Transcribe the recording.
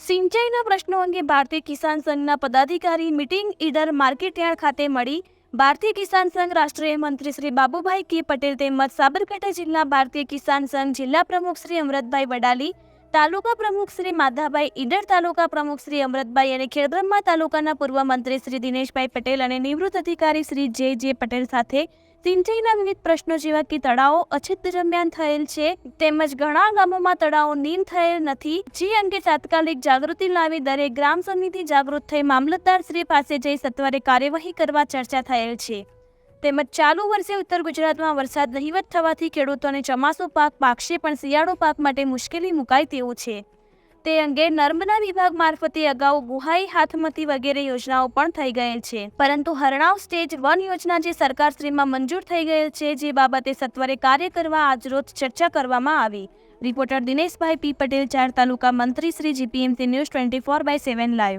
સિંચાઈના પ્રશ્નો અંગે ભારતીય કિસાન સંઘના પદાધિકારી મીટિંગ ઈડર માર્કેટયાર્ડ ખાતે મળી. ભારતીય કિસાન સંઘ રાષ્ટ્રીય મંત્રી શ્રી બાબુભાઈ કે પટેલ તેમજ સાબરકાંઠા જિલ્લા ભારતીય કિસાન સંઘ જિલ્લા પ્રમુખ શ્રી અમરતભાઈ વડાલી, તાલુકા પ્રમુખ શ્રી માધાભાઈ ઈડર, તાલુકા પ્રમુખ શ્રી અમરતભાઈ અને ખેડબ્રહ્મા તાલુકાના પૂર્વ મંત્રી શ્રી દિનેશભાઈ પટેલ અને નિવૃત્ત અધિકારી શ્રી જે જે પટેલ સાથે સિંચાઈના વિવિધ પ્રશ્નો જેવા કે તળાવો અછત દરમિયાન થયેલ છે, તેમજ ઘણા ગામોમાં તળાવો નીમ થયેલ નથી. જે અંગે તાત્કાલિક જાગૃતિ લાવી દરેક ગ્રામ સમિતિ જાગૃત થઈ મામલતદાર શ્રી પાસે જઈ સત્વરે કાર્યવાહી કરવા ચર્ચા થયેલ છે. તેમજ ચાલુ વર્ષે ઉત્તર ગુજરાતમાં વરસાદ નહિવત થવાથી ખેડૂતોને ચોમાસું પાક, પાકશે પણ શિયાળો પાક માટે મુશ્કેલી મુકાય તેવું છે. તે અંગે નર્મદા વિભાગ મારફતે અગાઉ ગુહાઈ હાથમતી વગેરે યોજનાઓ પણ થઈ ગયેલ છે. પરંતુ હરણાવ સ્ટેજ વન યોજના જે સરકારશ્રીમાં મંજૂર થઈ ગયેલ છે, જે બાબતે સત્વરે કાર્ય કરવા આજરોજ ચર્ચા કરવામાં આવી. રિપોર્ટર દિનેશભાઈ પી પટેલ, ચાર તાલુકા મંત્રી Shri GPMC news twenty four by seven live.